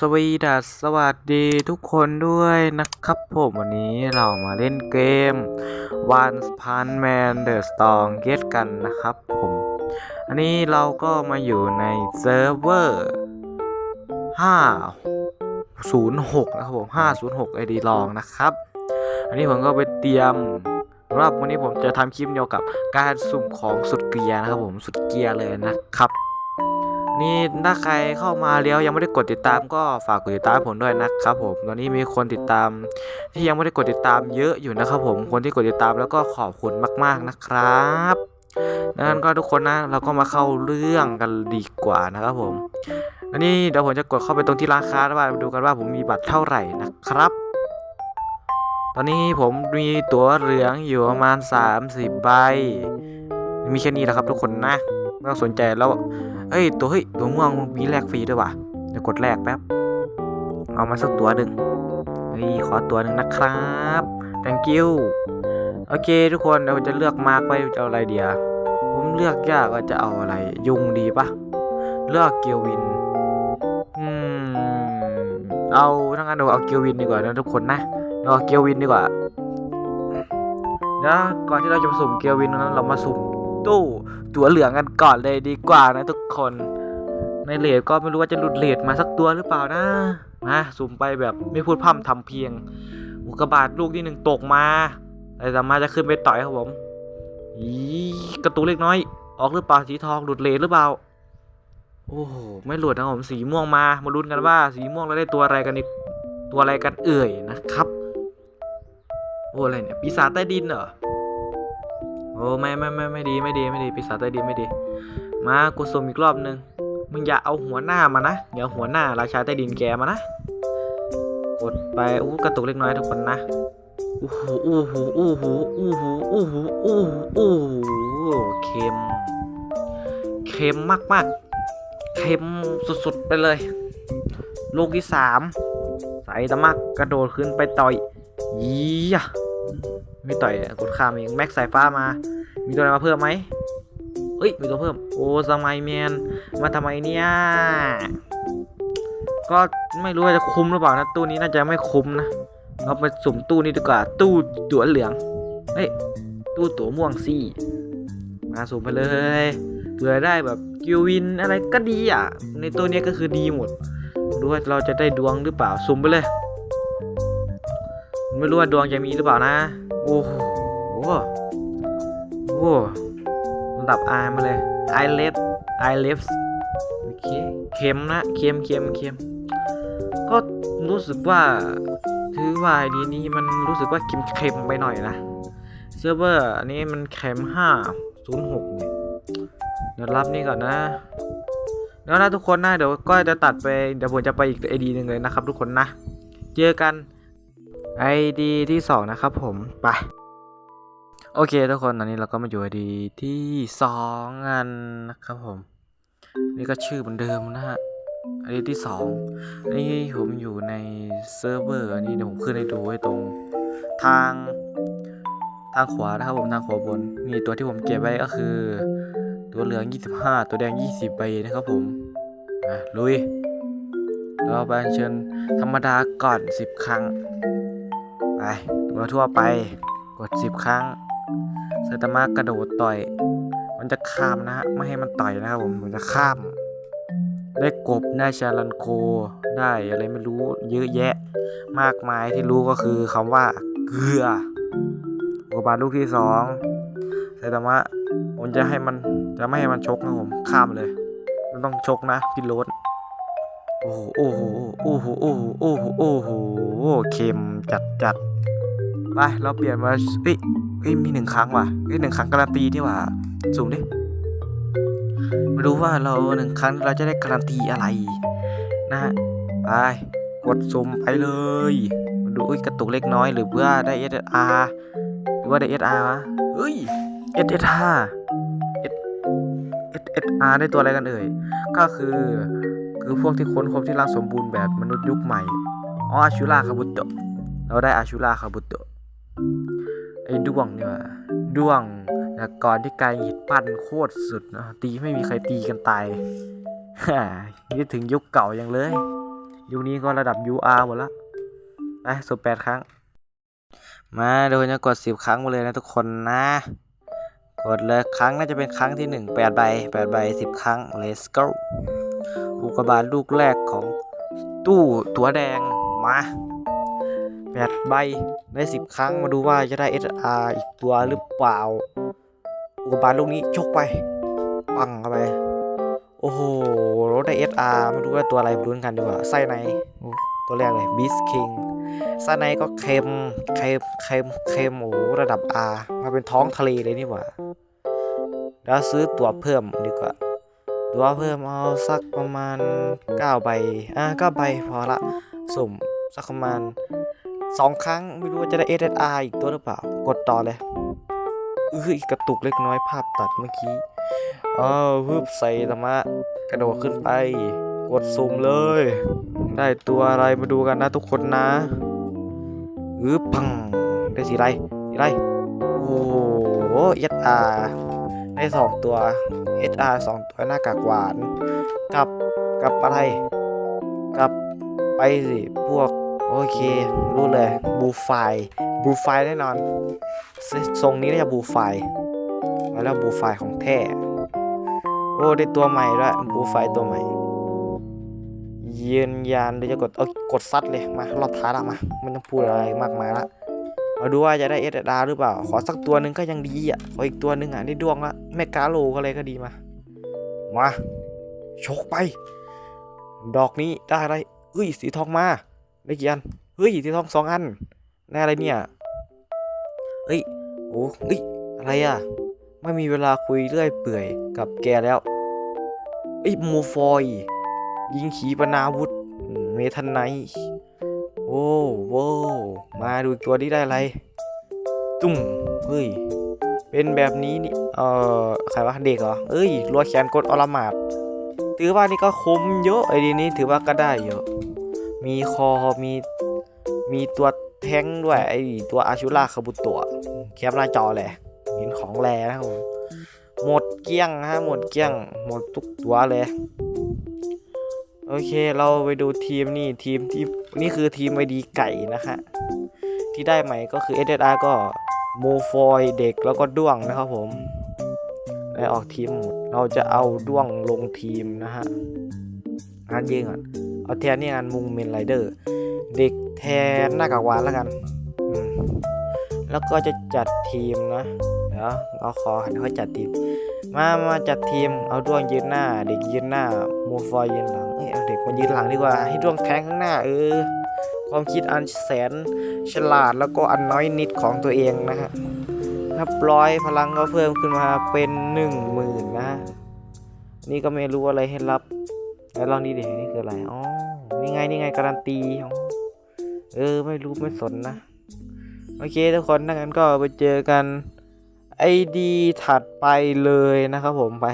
สวีดัสสวัสดีทุกคนด้วยนะครับผมวันนี้เรามาเล่นเกม One Punch Man The s t o n g Get กันนะครับผม อันนี้เราก็มาอยู่ในเซิร์ฟเวอร์506 นะครับผม 506 ID ลองนะครับ อันนี้ผมก็ไปเตรียมสำหรับวันนี้ผมจะทำคลิปเกี่ยวกับการสุ่มของสุดเกียร์นะครับผมสุดเกียร์เลยนะครับ นี่ถ้าใครเข้ามาแล้วยังไม่ได้กดติดตามก็ฝากกดติดตามผมด้วยนะครับผมตอนนี้มีคนติดตาม ที่ยังไม่ได้กดติดตามเยอะอยู่นะครับผมคนที่กดติดตามแล้วก็ขอบคุณมาก ๆนะครับดังนั้นก็ทุกคนนะเราก็มาเข้าเรื่องกันดีกว่านะครับผมอันนี้เดี๋ยวผมจะกดเข้าไปตรงที่ร้านค้าแล้วมาดูกันว่าผมมีบัตรเท่าไหร่นะครับ ตอนนี้ผมมีตั๋วเหลืองอยู่ประมาณ 30 ใบ มีแค่นี้แหละครับทุกคนนะ ไม่ต้องสนใจแล้วเอ้ยตัวเฮ้ยตัวม่วงมีแลกฟรีด้วยว่ะเดี๋ยวกดแลกแป๊บเอามาสักตัวหนึ่งเฮ้ยขอตัวหนึ่งนะครับ thank you โอเคทุกคนเดี๋ยวจะเลือกมาร์กไว้จะเอาอะไรเดียวผมเลือกยากว่าจะเอาอะไร ยุงดีปะเลือกเกียววินอืมเอาทั้งนั้นเราเอาเกียววินดีกว่านะทุกคนนะเราเอาเกียววินดีกว่าเดี๋ยวก่อนที่เราจะมาสุ่มเกียววินนั้นเรามาสุ่ม ตู้ ตัวเหลืองกันก่อนเลยดีกว่านะทุกคน ในเลดก็ไม่รู้ว่าจะหลุดเลดมาสักตัวหรือเปล่านะมาสุ่มไปแบบไม่พูดพร่ำทำเพียง อุกกาบาตลูกที่หนึ่งตกมาแต่สามารถจะขึ้นไปต่อยครับผมอีกระตูนเล็กน้อย ออกหรือเปล่าสีทองหลุดเลดหรือเปล่า โอ้โหไม่หลุดนะผมสีม่วงมามาลุ้นกันว่า สีม่วงเราได้ตัวอะไรกันอีกตัวอะไรกันเอ่ยนะครับโอ้อะไรเนี่ยปีศาจใต้ดินเหรอ โอ้ไม่ไม่ไม่ไม่ดีไม่ดีไม่ดีปีศาจใต้ดินไม่ดี มากูสุ่มอีกรอบนึงมึงอย่าเอาหัวหน้ามานะอย่าหัวหน้าราชาใต้ดินแกมานะกดไปอู้กระตุกเล็กน้อยทุกคนนะอู้หูอู้หูอู้หูอู้หูอู้หูอู้หูอู้หูเค็มเค็มมากมากเค็มสุดๆไปเลย ลูกที่สามใส่ตะมักกระโดดขึ้นไปต่อยยี่ยะ ไม่ต่อยกดข้ามเองแม็กสายฟ้ามา มีตัวอะไรมาเพิ่มไหมเอ้ยมีตัวเพิ่ม โอ้สมัยแมนมาทำไมเนี่ย ก็ไม่รู้ว่าจะคุ้มหรือเปล่านะตู้นี้น่าจะไม่คุ้มนะเราไปสุ่มตู้นี้ดีกว่า ตู้ตั๋วเหลืองเอ้ยตู้ตั๋วม่วงสิมาสุ่มไปเลยเผื่อได้แบบกิววินอะไรก็ดีอะ ในตัวนี้ก็คือดีหมดดูว่าเราจะได้ดวงหรือเปล่าสุ่มไปเลย ไม่รู้ว่าดวงจะมีหรือเปล่านะ โอ้โหโอ้โหระดับ R มาเลย I left I left โอเคเค็มนะเค็มเค็มเค็มก็รู้สึกว่าถือว่าไอดีนี้มันรู้สึกว่าเค็มเค็มไปหน่อยนะเซิร์ฟเวอร์อันนี้มันเค็มห้าศูนย์หกเนี่ยเดี๋ยวรับนี่ก่อนนะแล้วนะทุกคนนะเดี๋ยวก็จะตัดไปเดี๋ยวผมจะไปอีกไอดีหนึ่งเลยนะครับทุกคนนะ เจอกัน ไอดีที่สองนะครับผมไปโอเคทุกคนตอนนี้เราก็มาอยู่ไอดีที่สองกันนะครับผม นี่ก็ชื่อเหมือนเดิมนะฮะไอดีที่สองนี่ผมอยู่ในเซิร์ฟเวอร์อันนี้เดี๋ยวผมขึ้นให้ดูไว้ตรงทางทางขวานะครับผมทางขวาบนนี่ตัวที่ผมเก็บไว้ก็คือ ตัวเหลือง 25 ตัวแดง 20ใบนะครับผมอะลุยเราไปเชิญธรรมดาก่อน 10 ครั้ง ไปตัวทั่วไปกด 10 ครั้งไซตามะกระโดดต่อย มันจะข้ามนะฮะไม่ให้มันต่อยนะครับผมมันจะข้าม ได้กบได้ชาลันโค ได้อะไรไม่รู้เยอะแยะ มากมายที่รู้ก็คือคำว่าเกลือโอบาลูกที่สองไซตามะผมจะให้มันจะไม่ให้มันชกนะผมข้ามเลยมันต้องชกนะพี่โรสโอ้โหโอ้โหโอ้โหโอ้โหโอ้โหโอ้โหเค็มจัดจัด ไปเราเปลี่ยนมาเอ้ยเอ้ยมีหนึ่งครั้งว่ะเอ้ยหนึ่งครั้งการันตีนี่ว่าสุ่มดิมาดูว่าเราหนึ่งครั้งเราจะได้การันตีอะไร นะฮะไปกดสุ่มไปเลยมาดูอุ้ยกระตุกเล็กน้อยหรือว่าได้ SR หรือว่าได้ SR วะเฮ้ย SSR SSR ได้ตัวอะไรกันเอ่ยก็คือคือพวกที่ค้นพบที่ร่างสมบูรณ์แบบมนุษย์ยุคใหม่อ๋ออาชูราคาบุตโตเราได้อาชูราคาบุตโต ไอ้ด้วงเนี่ยว่ะด้วงนะก่อนที่กายหิดปั้นโคตรสุดนะตีไม่มีใครตีกันตายฮ่านี่ถึงยุคเก่ายังเลย ยุคนี้ก็ระดับ UR หมดละไปสุดแปดครั้ง มาเดี๋ยจะกดสิบครั้งมาเลยนะทุกคนนะ กดเลยครั้งน่าจะเป็นครั้งที่หนึ่งแปดใบแปดใบสิบครั้ง let's go อุกบาตลูกแรกของตู้ตัวแดงมา แปดใบได้สิบครั้งมาดูว่าจะได้ SR อีกตัวหรือเปล่า อุกกาบาตลูกนี้ชกไป ปังเข้าไป โอ้โหรถได้ SR มาดูว่าตัวอะไรมาลุ้นกันดีกว่าไส้ในตัวแรกเลย Beast King ไส้ในก็เค็มเค็มเค็มเค็มโอ้โหระดับ R มาเป็นท้องทะเลเลยนี่หว่า แล้วซื้อตั๋วเพิ่มดีกว่าตั๋วเพิ่มเอาสักประมาณ9ใบอะ9ใบพอละสุ่มสักประมาณ 2ครั้งไม่รู้ว่าจะได้ SSR อีกตัวหรือเปล่า กดต่อเลยเอ้ยกระตุกเล็กน้อยภาพตัดเมื่อกี้อ้าวฮึบใส่ธรรมะกระโดดขึ้นไป กดสุ่มเลย ได้ตัวอะไรมาดูกันนะทุกคนนะอือปังได้สีอะไรสีอะไรโอ้โห SR ได้สองตัว SR สองตัวหน้ากากหวาน กับกับอะไร กับไปสิพวก โอเค รู้เลยบูไฟบูไฟแน่นอนทรงนี้น่าจะบูไฟแล้วบูไฟของแท้โอ้ได้ตัวใหม่ด้วยบูไฟตัวใหม่ยืนยันเดี๋ยวจะกดเอากดซัดเลยมารอบท้ายละมาไม่ต้องพูดอะไรมากมายละมาดูว่าจะได้เอสดาหรือเปล่า ขอสักตัวหนึ่งก็ยังดีอะขออีกตัวหนึ่งอะได้ดวงละแมกาโลก็เลยก็ดีมา มาชกไป ดอกนี้ได้อะไรเฮ้ยสีทองมา ได้กี่อัน เฮ้ยสีทองสองอันได้อะไรเนี่ย เฮ้ย โอ้เฮ้ย อะไรอะ ไม่มีเวลาคุยเรื่อยเปื่อยกับแกแล้วเอ้ยโมฟอย ยิงขีปนาวุธ เมทันไนท์โอ้โว้มาดูตัวนี้ได้อะไร ตุ้ม เฮ้ย เป็นแบบนี้นี่ เอ่อ ใครวะเด็กเหรอ เอ้ยรัวแขนกดอลมาดถือว่านี่ก็คมเยอะไอ้ดีนี้ถือว่าก็ได้เยอะ มีคอมีมีตัวแท้งด้วยไอตัวอาชูราคาบุตัวแคปหน้าจอเลยเห็นของแรนะครับผมหมดเกลี้ยงฮะหมดเกลี้ยง หมดทุกตัวเลย โอเคเราไปดูทีมนี่ทีมที่นี่คือทีมไอดีไก่นะฮะที่ได้ใหม่ก็คือ SSR ก็โมฟอยเด็กแล้วก็ด้วงนะครับผมได้ออกทีมหมดเราจะเอาด้วงลงทีมนะฮะงานยิงอะ เอาแทนนี่งานมุงเมนไรเดอร์ เด็กแทนหน้ากากหวานแล้วกัน แล้วก็จะจัดทีมนะ เดี๋ยวเราขอหันเขาจัดทีม มามาจัดทีม เอาด้วงยืนหน้า เด็กยืนหน้าโมฟอยยืนหลัง เอ้ยเอาเด็กมายืนหลังดีกว่า ให้ด้วงแทงข้างหน้าเออ ความคิดอันแสนฉลาดแล้วก็อันน้อยนิดของตัวเองนะฮะนับร้อยพลังก็เพิ่มขึ้นมาเป็นหนึ่งหมื่นนะ นี่ก็ไม่รู้อะไรให้รับแล้วลองดีเด็นี่คืออะไร อ๋อ ไงนี่ไงการันตีขอ๋อเออไม่รู้ไม่สนนะ โอเคทุกคนถ้างั้นก็ไปเจอกันไอดีถัดไปเลยนะครับผมไป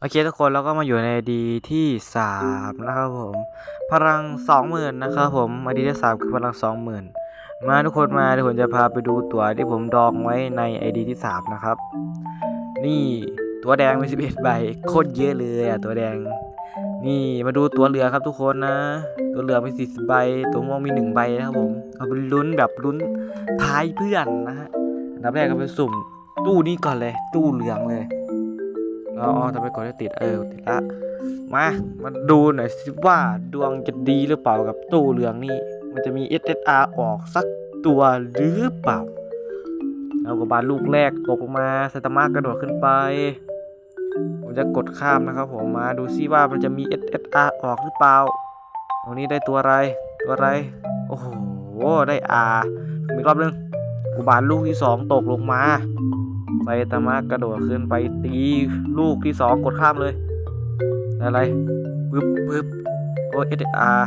โอเคทุกคนเราก็มาอยู่ในดีที่สามนะครับผม พลังสองหมื่นนะครับผมไอดีที่สามคือพลังสองหมื่นมาทุกคนมาเดี๋ยวผมจะพาไปดูตั๋วที่ผมดองไว้ในไอดีที่สามนะครับ นี่ ตัวแดงมีสิบเอ็ดใบโคตรเยอะเลยอะตัวแดง นี่มาดูตัวเหลือครับทุกคนนะ ตัวเหลือมีสี่สิบใบ ตัวม่วงมีหนึ่งใบนะครับผมเอาไปลุ้นแบบลุ้นท้ายเพื่อนนะฮะอันดับแรกก็ไปสุ่ม ตู้นี้ก่อนเลย ตู้เหลืองเลยอ๋อทำไมกดได้ติดเออติดละมา มาดูหน่อยสิว่าดวงจะดีหรือเปล่ากับตู้เหลืองนี่ มันจะมี SSR ออกสักตัวหรือเปล่า เอากับบานลูกแรกตกลงมาไซตามะกระโดดขึ้นไป ผมจะกดข้ามนะครับผมมาดูซิว่ามันจะมี SSR ออกหรือเปล่าตรงนี้ได้ตัวอะไรตัวอะไร โอ้โห ได้ R อีกรอบนึงอุบาทลูกที่สองตกลงมาไซตามะกระโดดขึ้นไปตีลูกที่สองกดข้ามเลย อะไรปึ๊บปึ๊บโอ้ SSR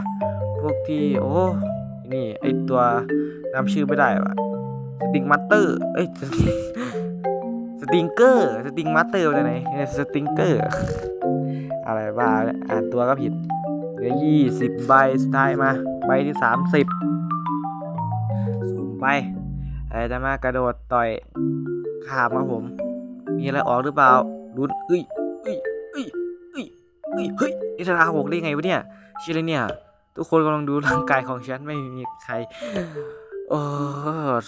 พวกที่ โอ้นี่ ไอตัวจำชื่อไม่ได้ว่ะสติงมัตเตอร์ เอ้ย สติงเกอร์สติงมัตเตอร์ไปไหนเนี่ยสติงเกอร์ อะไรบ้าเนี่ยอ่านตัวก็ผิดเหลือยี่สิบใบสุดท้ายมาใบที่สามสิบสูงไปไอ้จะมากระโดดต่อยขาบมาผม มีอะไรออกหรือเปล่าลุ้นเอ้ยเอ้ยเอ้ยเอ้ยเอ้ยเฮ้ยเอสอาหกได้ไงวะเนี่ยชื่ออะไรเนี่ย ทุกคนกำลังดูร่างกายของฉันไม่มีใคร โอ้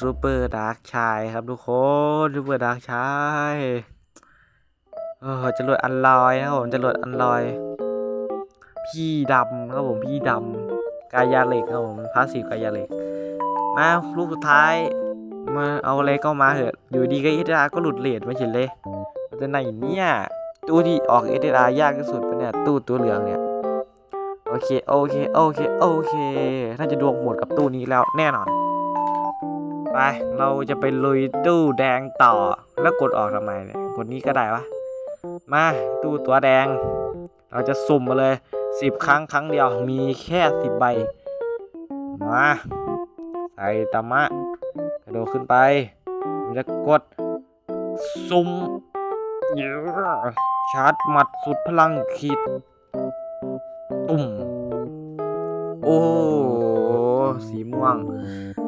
ซูเปอร์ดาร์กชายครับทุกคนซูเปอร์ดาร์กชายเออจรวดอันลอยนะครับผมจรวดอันลอย พี่ดำนะครับผมพี่ดำกายาเหล็กครับผมพาสีกายาเหล็ก มาลูกสุดท้ายมาเอาอะไรก็มาเถอะ อยู่ดีก็เอสอาก็หลุดเลทมาเฉยเลยมันจะไหนเนี่ย ตู้ที่ออกเอสอายากที่สุดปเนี่ยตู้ตัวเหลืองเนี่ย โอเค โอเค โอเค โอเค น่าจะดวงหมดกับตู้นี้แล้วแน่นอน ไป เราจะไปลุยตู้แดงต่อ แล้วกดออกทำไมเนี่ย กดนี้ก็ได้วะ มาตู้ตัวแดง เราจะสุ่มมาเลยสิบครั้งครั้งเดียว มีแค่สิบใบ มาใส่ตามะกระโดดขึ้นไปผมจะกดสุ่มเยอะชาร์จหมัดสุดพลังขีดตุ่ม โอ้ ม่วง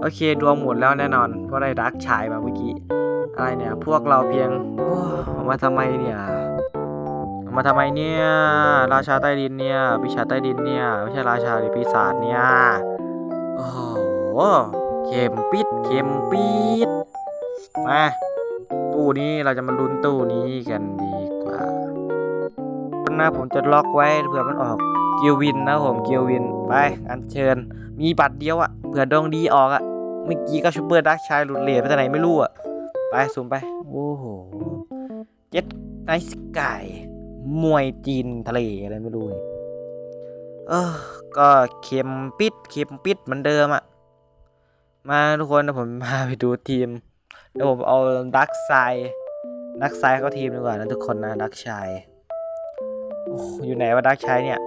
โอเคดวงหมดแล้วแน่นอน เพราะได้ดักชายมาเมื่อกี้ อะไรเนี่ย พวกเราเพียงมาทำไมเนี่ย มาทำไมเนี่ย ราชาใต้ดินเนี่ยปีศาจใต้ดินเนี่ย ไม่ใช่ราชาหรือปีศาจเนี่ย โอ้โหเข็มปิดเข็มปิดมาตู้นี้เราจะมาลุ้นตู้นี้กันดีกว่านะผมจะล็อกไว้เผื่อมันออกเกียววินนะผมเกียววินไปอันเชิญ มีบัตรเดียวอะเผื่อดวงดีออกอะเมื่อกี้ก็ชูเปอร์ดักชายหลุดเหรียญไปทางไหนไม่รู้อะไปสุ่มไป โอ้โหเจ็ดไนสกายมวยจีนทะเลอะไรไม่รู้นี่เออ ก็เข็มปิดเข็มปิดเหมือนเดิมอะมาทุกคนนะผมพาไปดูทีมเดี๋ยวผมเอาดักไซดักไซเข้าทีมดีกว่านะทุกคนนะดักชายออยู่ไหนวะดักชัยเนี่ย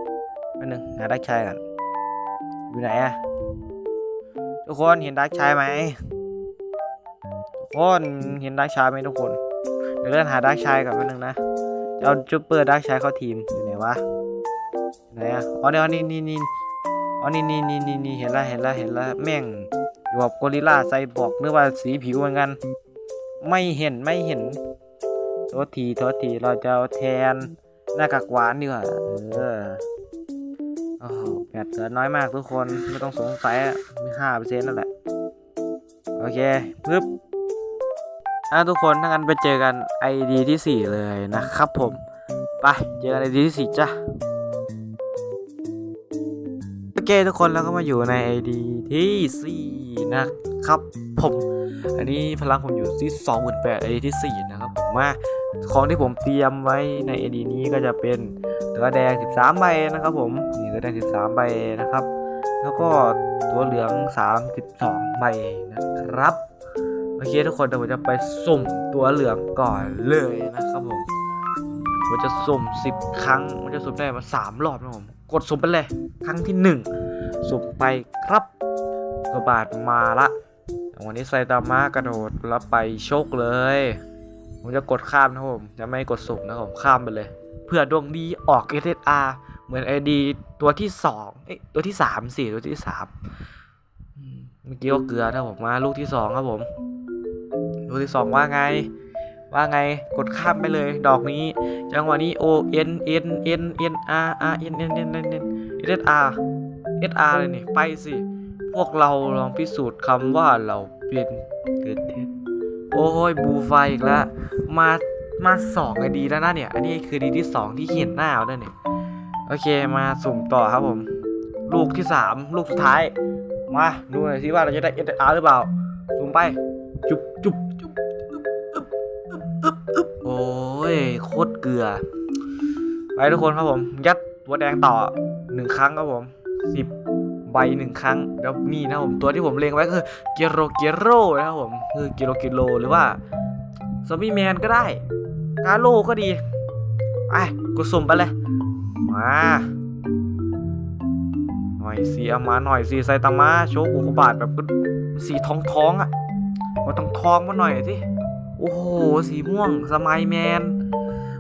แป๊บนึงหาดักชัยก่อน อยู่ไหนอะทุกคนเห็นดักชัยไหมทุกคนเห็นดักชัยไหมทุกคน เดี๋ยวเลื่อนหาดักชัยก่อนแป๊บนึงนะเอาจูเปอร์ดักชัยเข้าทีมอยู่ไหนวะไหนอะอ๋อเนี่ยอ๋อนี่นี่นี่อ๋อนี่นี่นี่นี่นี่เห็นละเห็นละเห็นละแม่งอยู่กับกอริลลาไซบอร์กนึกว่าสีผิวเหมือนกัน ไม่เห็นไม่เห็นโทษทีโทษทีเราจะแทนหน้ากากหวานดีกว่าเออ อ้โหแบตเหลือน้อยมากทุกคนไม่ต้องสงสัยมีห้าเปอร์เซ็นต์นั่นแหละ โอเคปึ๊บอะทุกคนถ้างั้นไปเจอกัน ID ที่4เลยนะครับผม ไปเจอกัน ID ที่4จ้ะโอเคทุกคนแล้วก็มาอยู่ใน ID ที่4นะครับผมอันนี้พลังผมอยู่ที่28 ID ที่ 4 นะครับผมมาของที่ผมเตรียมไว้ใน AD นี้ก็จะเป็นตัวแดง 13 ใบนะครับผม วแดง13 ใบนะครับ แล้วก็ตัวเหลือง 32 ใบนะครับ โอเคทุกคนเดี๋ยวผมจะไปสุ่มตัวเหลืองก่อนเลยนะครับผมผมจะสุ่ม 10 ครั้งมันจะสุ่มได้มา 3 รอบนะผม กดสุ่มไปเลย ครั้งที่ 1 สุ่มไปครับตัวบาทมาละวันนี้ไซตามะกระโดดแล้วไปโชคเลย ผมจะกดข้ามนะผม จะไม่กดสุ่มนะครับผม ข้ามไปเลย เพื่อดวงดีออก SSR เหมือน ID ตัวที่สองเอ้ยตัวที่สามสี่ตัวที่สามเมื่อกี้ก็เกลือนะผมมาลูกที่สองครับผม ลูกที่สองว่าไง ว่าไงกดข้ามไปเลย ดอกนี้ จังหวะนี้ O N N N N R R N N N N N S R S R เลยนี่ไปสิ พวกเราลองพิสูจน์คำว่าเราเป็นเกิดเท็จโอ้ยบูไฟอีกแล้วมามาสองไอดีแล้วนะเนี่ย อันนี้คือดีที่สองที่เห็นหน้าแล้วเนี่ย โอเคมาสุ่มต่อครับผม ลูกที่สามลูกสุดท้าย มาดูหน่อยสิว่าเราจะได้เอสอาร์หรือเปล่าสุ่มไป จุบจุบจุบอึ๊บอึ๊บอึ๊บอึ๊บอึ๊บโอ้ยโคตรเกลือ ไปทุกคนครับผม ยัดตัวแดงต่อหนึ่งครั้งครับผมสิบใบหนึ่งครั้งแล้วนี่นะผมตัวที่ผมเล็งไว้ก็คือเกโรเกโรนะครับผมคือเกโรเกโรหรือว่าซอมบี้แมนก็ได้กาโลก็ดีไปกดสุ่มไปเลย มาหน่อยสิเอามาหน่อยสิไซตามะโชว์อุกบาตแบบสีทองทองๆอะก็ต้องทองมาหน่อยสิโอ้โหสีม่วงสมัยแมน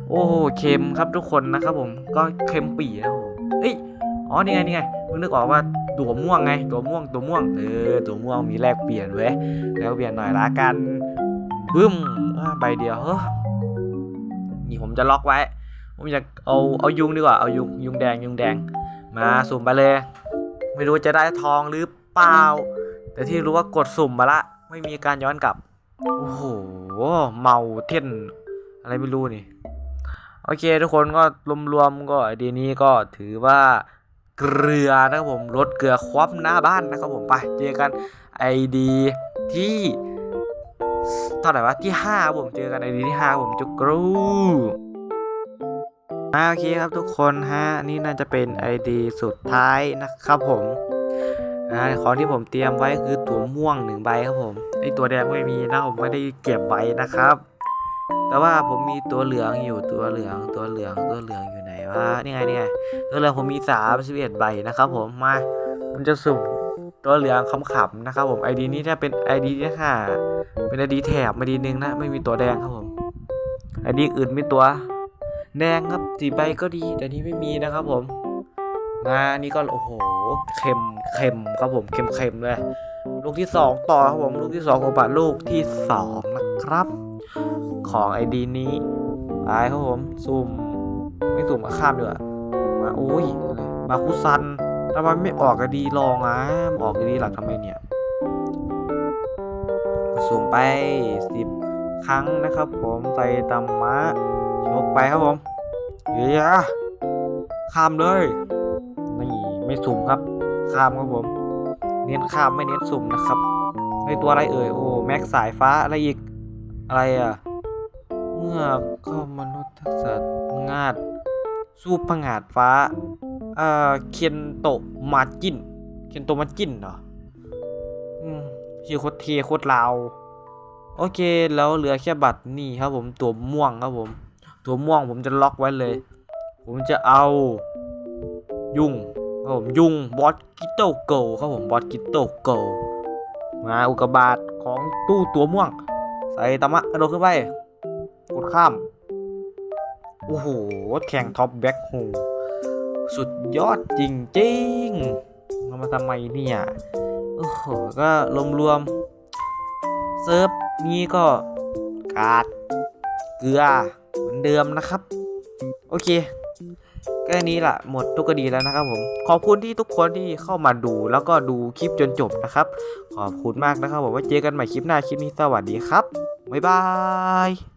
โอ้โหเค็มครับทุกคนนะครับผมก็เค็มปี่นะผมเอ้ยอ๋อนี่ไงนี่ไงเพิ่งนึกออกว่าตัวม่วงไง ตัวม่วงตัวม่วงเออตัวม่วงมีแลกเปลี่ยนเว้ยแล้วเปลี่ยนหน่อยละกันบึ้มใบเดียวเฮ้อนี่ผมจะล็อกไว้ ผมจะเอาเอายุงดีกว่าเอายุงยุงแดงยุงแดง มาสุ่มไปเลย ไม่รู้จะได้ทองหรือเปล่า แต่ที่รู้ว่ากดสุ่มมาละ ไม่มีการย้อนกลับ โอ้โหเมาเท่นอะไรไม่รู้นี่ โอเค ทุกคนก็รวมๆก็ดีนี้ก็ถือว่าเกลือนะครับผมลดเกลือควับหน้าบ้านนะครับผมไปเจอกันไอดีที่เท่าไหร่วะที่ห้าผมเจอกันไอดีที่ห้าผมจุกรู อ่าโอเคครับทุกคนฮะนี่น่าจะเป็นไอดีสุดท้ายนะครับผมอ่าของที่ผมเตรียมไว้คือตัวม่วงหนึ่งใบครับผมไอตัวแดงไม่มีนะผมไม่ได้เก็บไว้นะครับ แต่ว่าผมมีตัวเหลืองอยู่ตัวเหลืองตัวเหลืองตัวเหลืองอยู่ไหนวะนี่ไงนี่ไงตัวเหลืองผมมีสามสิบเอ็ดใบนะครับผมมาผมจะสุ่มตัวเหลืองขำๆนะครับผมไอดีนี้ถ้าเป็นไอดีที่ห้าเป็นไอดีแถบไอดีหนึ่งนะไม่มีตัวแดงครับผมไอดีอื่นมีตัว แดงครับสีใบก็ดี แต่นี้ไม่มีนะครับผมมานี่ก็โอ้โหเค็มเค็มครับผมเค็มเค็มเลย ลูกที่สองต่อครับผมลูกที่สองของบาทลูกที่สองนะครับ ของไอดีนี้ไปครับผมสุ่มไม่สุ่มมาข้ามดีกว่ามาโอ้ยมาคุซันทำไมไม่ออกไอดีลองอะออกไอดีหลักทำไมเนี่ยสุ่มไปสิบครั้งนะครับผมใส่ตำมะ ชกไปครับผมเฮียข้ามเลย นี่ไม่สุ่มครับ ข้ามครับผม เน้นข้ามไม่เน้นสุ่มนะครับ ในตัวอะไรเอ่ย โอ้ แม็กสายฟ้าอะไรอีก อะไรอะ เมื่อก็มนุษย์ทักษะงาด สู้ผงาดฟ้า เอ่อ เคนโตมาจิน เคนโตมาจินเหรอ อืมชื่อโคตรเทโคตรลาว โอเค แล้วเหลือแค่บัตรนี่ครับผม ตัวม่วงครับผม ตัวม่วงผมจะล็อกไว้เลย ผมจะเอา ยุงครับผมยุงบอสกิโตโกครับผมบอสกิโตโกมาอุกกาบาตของตู้ตัวม่วง ใส่ตะมะกระโดดขึ้นไปกดข้าม โอ้โหแข่งท็อปแบ็คโฮสุดยอดจริงๆเรามาทำไมเนี่ยโอ้โหก็รวมๆเซิร์ฟนี้ก็กาดเกลือ เดิมนะครับ โอเคแค่นี้ละหมดทุกคดีแล้วนะครับผมขอบคุณที่ทุกคนที่เข้ามาดูแล้วก็ดูคลิปจนจบนะครับ ขอบคุณมากนะครับผมว่าเจอกันใหม่คลิปหน้าคลิปนี้สวัสดีครับบ๊ายบาย